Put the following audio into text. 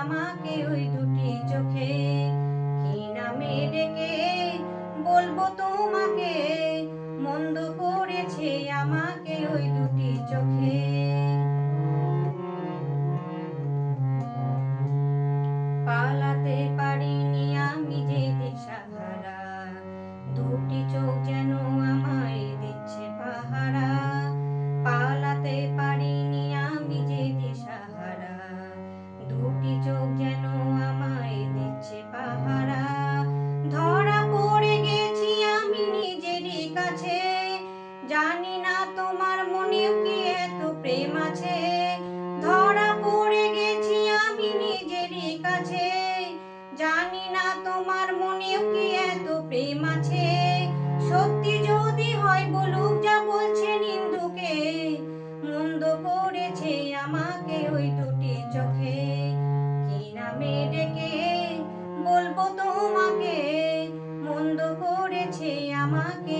আমাকে ওই দুটি চোখে কি নামে ডেকে বলব তোমাকে? মন্দ করেছে আমাকে ওই দুটি চোখে। পালাতে পারিনি আমি যে দিশাহারা দুটি চোখ যেন আছে ধরা পড়ে গেছি আমি নিজেরই কাছে। জানি না তোমার মনেও কি এত প্রেম আছে। সত্যি যদি হয় বলুক যা বলছে নিন্দুকে, মন্দ করেছে আমাকে ওই দুটি চোখে। কি নামে ডেকে বলব তোমাকে? মন্দ করেছে আমাকে